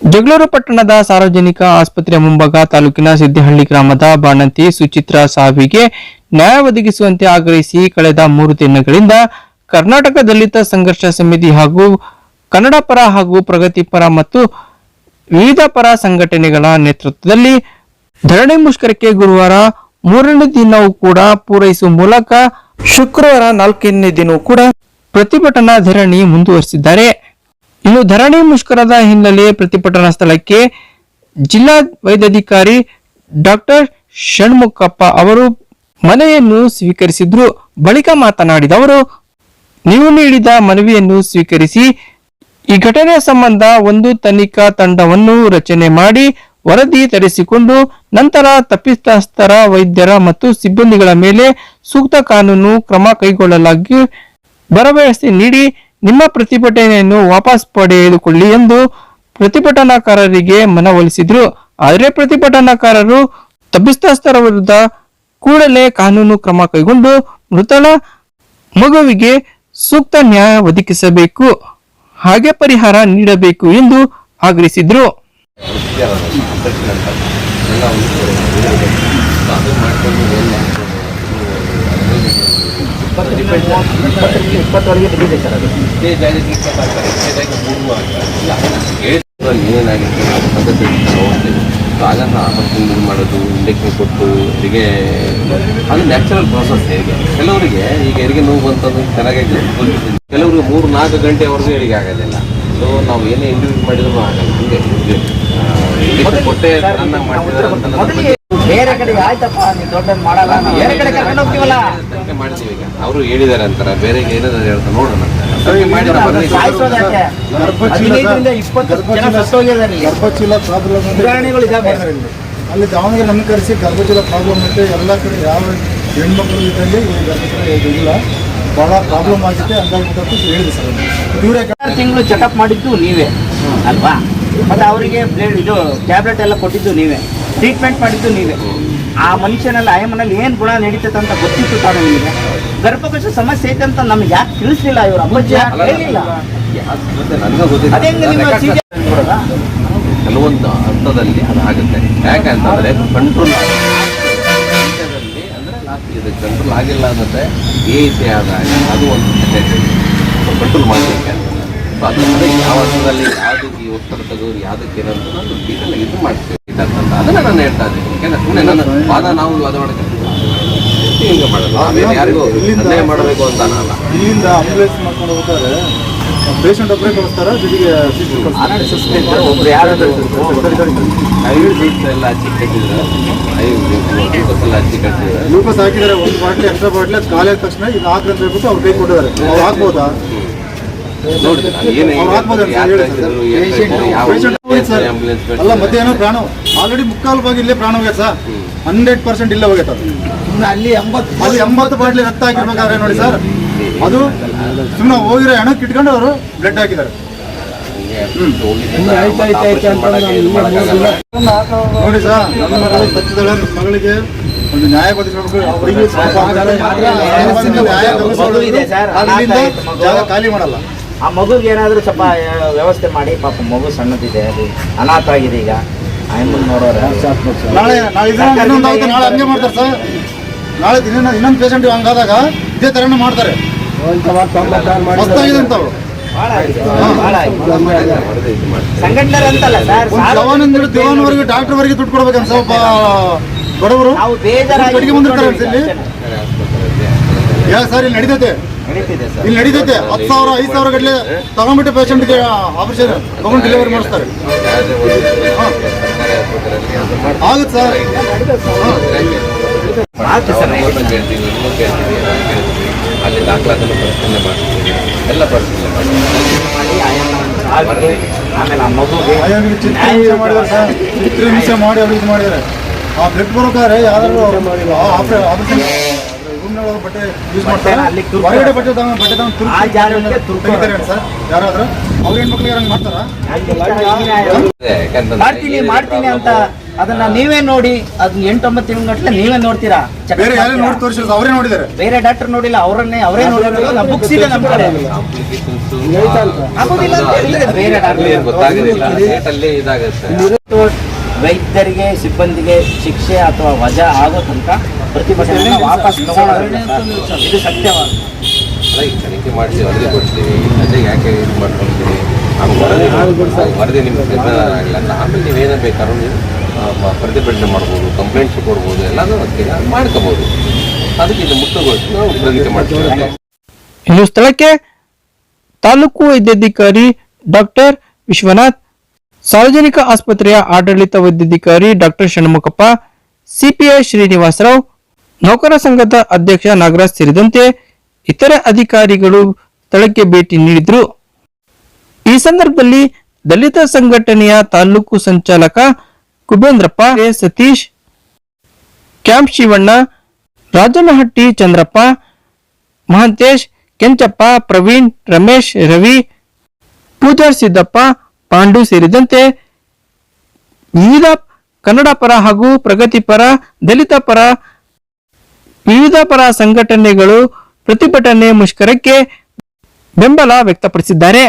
ಜಗಳೂರು ಪಟ್ಟಣದ ಸಾರ್ವಜನಿಕ ಆಸ್ಪತ್ರೆಯ ಮುಂಭಾಗ ತಾಲೂಕಿನ ಸಿದ್ದಿಹಳ್ಳಿ ಗ್ರಾಮದ ಬಾಣಂತಿ ಸುಚಿತ್ರ ಸಾವಿಗೆ ನ್ಯಾಯ ಒದಗಿಸುವಂತೆ ಆಗ್ರಹಿಸಿ ಕಳೆದ ಮೂರು ದಿನಗಳಿಂದ ಕರ್ನಾಟಕ ದಲಿತ ಸಂಘರ್ಷ ಸಮಿತಿ ಹಾಗೂ ಕನ್ನಡ ಪರ ಹಾಗೂ ಪ್ರಗತಿಪರ ಮತ್ತು ವಿವಿಧ ಪರ ಸಂಘಟನೆಗಳ ನೇತೃತ್ವದಲ್ಲಿ ಧರಣಿ ಮುಷ್ಕರಕ್ಕೆ ಗುರುವಾರ ಮೂರನೇ ದಿನವೂ ಕೂಡ ಪೂರೈಸುವ ಮೂಲಕ ಶುಕ್ರವಾರ ನಾಲ್ಕನೇ ದಿನವೂ ಕೂಡ ಪ್ರತಿಭಟನಾ ಧರಣಿ ಮುಂದುವರಿಸಿದ್ದಾರೆ. ಇನ್ನು ಧರಣಿ ಮುಷ್ಕರದ ಹಿನ್ನೆಲೆ ಪ್ರತಿಭಟನಾ ಸ್ಥಳಕ್ಕೆ ಜಿಲ್ಲಾ ವೈದ್ಯಾಧಿಕಾರಿ ಡಾಕ್ಟರ್ ಷಣ್ಮುಖಪ್ಪ ಅವರು ಮನೆಯನ್ನು ಸ್ವೀಕರಿಸಿದ್ರು. ಬಳಿಕ ಮಾತನಾಡಿದ ಅವರು, ನೀವು ನೀಡಿದ ಮನವಿಯನ್ನು ಸ್ವೀಕರಿಸಿ ಈ ಘಟನೆ ಸಂಬಂಧ ಒಂದು ತನಿಖಾ ತಂಡವನ್ನು ರಚನೆ ಮಾಡಿ ವರದಿ ತರಿಸಿಕೊಂಡು ನಂತರ ತಪ್ಪಿತಸ್ಥರ ವೈದ್ಯರ ಮತ್ತು ಸಿಬ್ಬಂದಿಗಳ ಮೇಲೆ ಸೂಕ್ತ ಕಾನೂನು ಕ್ರಮ ಕೈಗೊಳ್ಳಲಾಗಿ ಭರವಸೆ ನೀಡಿ ನಿಮ್ಮ ಪ್ರತಿಭಟನೆಯನ್ನು ವಾಪಸ್ ಪಡೆದುಕೊಳ್ಳಿ ಎಂದು ಪ್ರತಿಭಟನಾಕಾರರಿಗೆ ಮನವೊಲಿಸಿದ್ರು. ಆದರೆ ಪ್ರತಿಭಟನಾಕಾರರು ತಪ್ಪಿತಸ್ಥರ ವಿರುದ್ಧ ಕೂಡಲೇ ಕಾನೂನು ಕ್ರಮ ಕೈಗೊಂಡು ಮೃತಳ ಮಗುವಿಗೆ ಸೂಕ್ತ ನ್ಯಾಯ ಒದಗಿಸಬೇಕು, ಹಾಗೆ ಪರಿಹಾರ ನೀಡಬೇಕು ಎಂದು ಆಗ್ರಹಿಸಿದ್ರು. ಇಪ್ಪತ್ತವರೆಗೆ ಬಿದ್ದಿದೆ ಸರ್ ಅದು. ಏನಾಗಿದೆ ಪದ್ಧತಿ ನೋಡ್ತೀವಿ ಆಗ ಆಪರೇಷನ್ ಇದು ಮಾಡೋದು ಇಂಡಕ್ಷನ್ ಕೊಟ್ಟು ಹೆರಿಗೆ ಅದು ನ್ಯಾಚುರಲ್ ಪ್ರಾಸೆಸ್ ಹೇಗೆ? ಕೆಲವರಿಗೆ ಈಗ ಹೆರಿಗೆ ನೋವು ಬಂತಂದ್ರೆ ಚೆನ್ನಾಗಿ ಕೆಲವರು ಮೂರು ನಾಲ್ಕು ಗಂಟೆವರೆಗೂ ಹೆರಿಗೆ ಆಗೋದಿಲ್ಲ. ಸೊ ನಾವು ಏನೇ ಇಂಟರ್ವ್ಯೂ ಮಾಡಿದ್ರು ಆಗಲ್ಲ. ಹಂಗೆ ಕೊಟ್ಟೆ ಚೆನ್ನಾಗಿ ಮಾಡ್ತಿದ್ದಾರೆ ಅಂತ ನನ್ನ ಮೊದಲಿಗೆ ಬೇರೆ ಕಡೆಗೆ ಆಯ್ತಪ್ಪ ನೀವು ದೊಡ್ಡ ಮಾಡಲ್ಲ ಬೇರೆ ಕಡೆ ಕರ್ಕೊಂಡು ಹೋಗ್ತೀವಲ್ಲ? ತನಿಖೆ ಮಾಡ್ತೀವಿ ಈಗ. ಅವರು ಹೇಳಿದ್ದಾರೆ ಅಂತಾರೆ ಬೇರೆ ಏನಾದ್ರು ಹೇಳ್ತಾರೆ ನೋಡೋಣ. ಗರ್ಭಚೀಲ ಪ್ರಾಬ್ಲಮ್ ಅಲ್ಲಿ ದಾವಣಗೆರೆ ನಮ್ಮ ಕರೆಸಿ ಗರ್ಭಚೀಲ ಪ್ರಾಬ್ಲಮ್ ಐತೆ ಎಲ್ಲ ಕಡೆ ಯಾವ ಹೆಣ್ಮಕ್ಳು ಇದ್ದಲ್ಲಿ ಗರ್ಭಚೀಲ ಇದು ಇಲ್ಲ ಭಾಳ ಪ್ರಾಬ್ಲಮ್ ಆಗಿದೆ ಹಂಗಾಗಿ ಹೇಳಿದೆ ಸರ್ ಇವರೇ ತಿಂಗಳು ಚೆಕಪ್ ಮಾಡಿದ್ದು ನೀವೇ ಅಲ್ವಾ? ಮತ್ತೆ ಅವರಿಗೆ ಬ್ಲೇಡ್ ಇದು ಟ್ಯಾಬ್ಲೆಟ್ ಎಲ್ಲ ಕೊಟ್ಟಿದ್ದು ನೀವೇ. ಟ್ರೀಟ್ಮೆಂಟ್ ಮಾಡಿದ್ದು ನೀವೇ. ಆ ಮನುಷ್ಯನಲ್ಲಿ ಆಯಮ್ಮನಲ್ಲಿ ಏನು ಗುಣ ನಡೀತೈತೆ ಅಂತ ಗೊತ್ತಿತ್ತು ತಾನು ನಿಮಗೆ ಗರ್ಭಕೋಶ ಸಮಸ್ಯೆ ಐತೆ ಅಂತ ನಮ್ಗೆ ಯಾಕೆ ತಿಳಿಸ್ಲಿಲ್ಲ ಇವ್ರ ಅಮ್ಮಜ್ಜಿ ಯಾಕೆ ಹೇಳಿಲ್ಲ ಅದೇ? ಕೆಲವೊಂದು ಅರ್ಥದಲ್ಲಿ ಅದಾಗುತ್ತೆ ಯಾಕಂತಂದ್ರೆ ಕಂಟ್ರೋಲ್ ಇದು ಕಂಟ್ರೋಲ್ ಆಗಿಲ್ಲ ಅನ್ನತ್ತೆ ಎ ಸಿ ಆದಾಗ ಅದು ಒಂದು ಕಂಟ್ರೋಲ್ ಮಾಡಲಿಕ್ಕೆ ಸೊ ಅದರಿಂದ ಯಾವ ಹಂತದಲ್ಲಿ ಯಾವುದಕ್ಕೆ ಈ ಒತ್ತಡ ತೆಗೆದು ಯಾವುದಕ್ಕೆ ಏನಂತ ನಾನು ಡೀಟೇಲ್ ಇದು ಮಾಡ್ತೀವಿ ಅದನ್ನ ನಾನು ಹೇಳ್ತಾ ಇದ್ದೀನಿ ಯಾಕಂದ್ರೆ ಸುಮ್ಮನೆ ನನ್ನ ವಾದ ನಾವು ವಾದ ಮಾಡಕ್ಕೆ ಹಿಂಗೆ ಮಾಡಲ್ಲ? ಆಮೇಲೆ ಯಾರಿಗೂ ಅನ್ಯಾಯ ಮಾಡಬೇಕು ಅಂತ ಅನ್ನಲ್ಲ ಇಲ್ಲಿಂದ ಆಂಬುಲೆನ್ಸ್ ಮಾಡ್ಕೊಂಡು ಹೋಗ್ತಾರೆ. ಪೇಷಂಟ್ ಒಬ್ಬರೇ ಕಳಿಸ್ತಾರೆ? ಜೊತೆಗೆ ಒಬ್ರು ಯಾರಾದ್ರೂ ಎಲ್ಲ ಹಚ್ಚಿ ಕಟ್ಟಿದ್ರು. ಐದು ಬೀಟ್ಸ್ ಎಲ್ಲ ಹಚ್ಚಿ ಕಟ್ಟಿದ್ರು. ಗ್ಲೂಕೋಸ್ ಹಾಕಿದ್ದಾರೆ. ಒಂದು ಬಾಟ್ಲಿ ಎಕ್ಸ್ಟ್ರಾ ಬಾಟ್ಲಿ ಅದು ಖಾಲಿ ಆದ ತಕ್ಷಣ ಇದು ಹಾಕ್ರಿ ಅಂತ ಹೇಳ್ಬಿಟ್ಟು ಅವ್ರು ಕೈ ಕೊಟ್ಟಿದ್ದಾರೆ. ಅವ್ರು ಹಾಕ್ಬೋದಾ? ನೋಡಿದ್ರೆ ಏನು ಹಾಕ್ಬೋದು ಸರ್. ಅಲ್ಲ ಮಧ್ಯಾಹ್ನ ಪ್ರಾಣ ಆಲ್ರೆಡಿ ಮುಕ್ಕಾಲು ಭಾಗ ಇಲ್ಲೇ ಪ್ರಾಣ ಹೋಗ್ಯದ ಸರ್. ಹಂಡ್ರೆಡ್ ಪರ್ಸೆಂಟ್ ಇಲ್ಲೇ ಹೋಗ್ಯದ ಅದು. ಅಲ್ಲಿ ಎಂಬತ್ತು ಅಲ್ಲಿ ಎಂಬತ್ತು ಬಾಟ್ಲಿ ರಕ್ತ ಹಾಕಿರ್ಬೇಕಾದ್ರೆ ನೋಡಿ ಸರ್. ಅದು ಸುಮ್ಮನೆ ಹೋಗಿರೋ ಹೆಣಕ್ಕೆ ಇಟ್ಕೊಂಡು ಅವರು ಬ್ಲಡ್ ಹಾಕಿದ್ದಾರೆ. ನೋಡಿ ಸರ್ ನನ್ನ ಮಗಳು ಸತ್ತಿದ್ದಾಳೆ ನನ್ನ ಮಗಳಿಗೆ ಒಂದು ನ್ಯಾಯ ಬದಲಿಸಬೇಕು ಅವರಿಗೆ ನ್ಯಾಯ ಸರ್, ಅಲ್ಲಿಂದ ಅನಾಥ ಜಾಗ ಖಾಲಿ ಮಾಡಲ್ಲ. ಆ ಮಗುಗೆ ಏನಾದರೂ ಸ್ವಲ್ಪ ವ್ಯವಸ್ಥೆ ಮಾಡಿ ಪಾಪ ಮಗು ಸಣ್ಣದಿದೆ ಅದು ಅನಾಥ ಆಗಿದೆ ಈಗ. ಆಯಮ್ಮನ್ ನೋಡೋರು ನಾಳೆ ನಾಳೆ ಇನ್ನೊಂದು ಆಗುತ್ತೆ ನಾಳೆ ಹಂಗೆ ಮಾಡ್ತಾರೆ ಸರ್. ನಾಳೆ ಇನ್ನೊಂದು ಇನ್ನೊಂದು ಪೇಷಂಟ್ ಹಂಗಾದಾಗ ಇದೇ ಥರನೇ ಮಾಡ್ತಾರೆ. ಮಸ್ತಾಗಿದೆ ಅಂತ ಅವ್ರು ಭಾಳ ಆಗಿದೆ ಭಾಳ ಆಗಿದೆ. ಸಂಘಟನೆ ಅಂತಲ್ಲ ಸರ್ ಒಂದು ಜವಾನಿಂದ ದಿವಾನ್ವರೆಗೆ ಡಾಕ್ಟರ್ವರೆಗೆ ದುಡ್ಡು ಕೊಡ್ಬೇಕಂತ ಸ್ವಲ್ಪ ಬಡವರು. ಕಡೆಗೆ ಬಂದಿರ್ತಾರೆ ಸರ್ ಇಲ್ಲಿ ನಡೀತೈತೆ. ಇಲ್ಲಿ ನಡೀತೈತೆ. ಹತ್ತು ಸಾವಿರ ಐದು ಸಾವಿರ ಗಟ್ಟಲೆ ತಗೊಂಡ್ಬಿಟ್ಟು ಪೇಷಂಟ್ಗೆ ಆಪರೇಷನ್ ತಗೊಂಡು ಡೆಲಿವರಿ ಮಾಡಿಸ್ತಾರೆ. ಆಗುತ್ತೆ ಸರ್. ಆಗುತ್ತೆ ಸರ್ ಅಲ್ಲಿ ದಾಖಲಾತಿನ ಪರಿಶೀಲನೆ ಮಾಡ್ತೀವಿ. ಎಲ್ಲ ಪರಿಶೀಲನೆ ಮಾಡ್ತೀವಿ. ಆಮೇಲೆ ಆ ಹಿಂಸೆ ಸರ್. ಚಿತ್ರ ಹಿಂಸೆ ಮಾಡಿ ಅವ್ರು ಇದು ಮಾಡಿದ್ದಾರೆ. ಆ ಬ್ಲಡ್ ಬರೋಕಾದ್ರೆ ಯಾರು ಆಪರೇಷನ್ ಬಟ್ಟೆ ಯೂಸ್ ಬಟ್ಟೆನ ಮಾಡ್ತಾರೆ. ಅಲ್ಲಿ ತುರ್ಕು ಹೊರಗಡೆ ಬಟ್ಟೆ ಬಟ್ಟೆ ಆ ಜಾಗಕ್ಕೆ ತುರ್ಕು ತೆಗಿತಾರೆ ಸರ್. ಯಾರಾದ್ರೂ? ಅವ್ರ ಹೆಣ್ಮಕ್ಳಿಗೆ ಹಂಗೆ ಮಾಡ್ತಾರಾ? ಯಾಕಂತಂದ್ರೆ ಮಾಡ್ತೀನಿ ಮಾಡ್ತೀನಿ ಅಂತ ಅದನ್ನ ನೀವೇ ನೋಡಿ ಅದನ್ನ ಎಂಟೊಂಬತ್ತು ತಿಂಗಳ ನೀವೇ ನೋಡ್ತೀರಾ? ಬೇರೆ ಯಾರೇ? ನೋಡಿ ಅವರೇ ನೋಡಿದ್ದಾರೆ. ಬೇರೆ ಡಾಕ್ಟರ್ ನೋಡಿಲ್ಲ ಅವರನ್ನೇ ಅವರೇ ನೋಡಿದ್ರೆ ನಮ್ಮ ಬುಕ್ಸ್ ಇದೆ ನಮ್ಮ ಕಡೆ ಆಗೋದಿಲ್ಲ ಬೇರೆ ಡಾಕ್ಟರ್ ಇದಾಗುತ್ತೆ. ವೈದ್ಯರಿಗೆ ಸಿಬ್ಬಂದಿಗೆ ಶಿಕ್ಷೆ ಅಥವಾ ವಜಾ ಆಗೋ ತನಕ ಪ್ರತಿಭಟನೆ ವಾಪಸ್ ತಗೊಳ್ಳೋದಿಲ್ಲ. ಇದು ಸತ್ಯವಾದ. ಅಲ್ಲ ಈಗ ತನಿಖೆ ಮಾಡ್ತೀವಿ ವರದಿ ಕೊಡ್ತೀವಿ. ಅದೇ ಯಾಕೆ ಇದು ಮಾಡ್ಕೊಳ್ತೀವಿ ಆಮೇಲೆ ವರದಿ ಆ ವರದಿ ನಿಮ್ಗೆ ಸಿದ್ಧ ಆಗಿಲ್ಲ ಅಂತ ಆಮೇಲೆ ನೀವೇನೇ ಬೇಕಾದ್ರೂ ನೀವು ಪ್ರತಿಭಟನೆ ಮಾಡ್ಬೋದು ಕಂಪ್ಲೇಂಟ್ಸ್ ಕೊಡ್ಬೋದು ಎಲ್ಲನೂ ಅದಕ್ಕೆ ಮಾಡ್ಕೋಬೋದು. ಅದಕ್ಕೆ ಇದು ಮುಕ್ತಗೊಳಿಸಿ ನಾವು ತನಿಖೆ ಮಾಡ್ತೀವಿ. ಇನ್ನು ಸ್ಥಳಕ್ಕೆ ತಾಲೂಕು ವೈದ್ಯಾಧಿಕಾರಿ ಡಾಕ್ಟರ್ ವಿಶ್ವನಾಥ್ ಸಾರ್ವಜನಿಕ ಆಸ್ಪತ್ರೆಯ ಆಡಳಿತ ವೈದ್ಯಾಧಿಕಾರಿ ಡಾಕ್ಟರ್ ಷಣ್ಮುಖಪ್ಪ ಸಿಪಿಐ ಶ್ರೀನಿವಾಸರಾವ್ ನೌಕರ ಸಂಘದ ಅಧ್ಯಕ್ಷ ನಾಗರಾಜ್ ಸೇರಿದಂತೆ ಇತರ ಅಧಿಕಾರಿಗಳು ಸ್ಥಳಕ್ಕೆ ಭೇಟಿ ನೀಡಿದ್ರು ಈ ಸಂದರ್ಭದಲ್ಲಿ ದಲಿತ ಸಂಘಟನೆಯ ತಾಲೂಕು ಸಂಚಾಲಕ ಕುಬೇಂದ್ರಪ್ಪ. ಸತೀಶ್, ಕ್ಯಾಂಪ್ ಶಿವಣ್ಣ ರಾಜನಹಟ್ಟಿ ಚಂದ್ರಪ್ಪ, ಮಹಂತೇಶ್, ಕೆಂಚಪ್ಪ, ಪ್ರವೀಣ್, ರಮೇಶ್, ರವಿ, ಪೂಜಾರ್ ಸಿದ್ದಪ್ಪ, ಪಾಂಡು ಸೇರಿದಂತೆ ವಿವಿಧ ಕನ್ನಡ ಪರ ಹಾಗೂ ಪ್ರಗತಿಪರ ದಲಿತ ಪರ ವಿವಿಧ ಪರ ಸಂಘಟನೆಗಳು ಪ್ರತಿಭಟನೆ ಮುಷ್ಕರಕ್ಕೆ ಬೆಂಬಲ ವ್ಯಕ್ತಪಡಿಸಿದ್ದಾರೆ.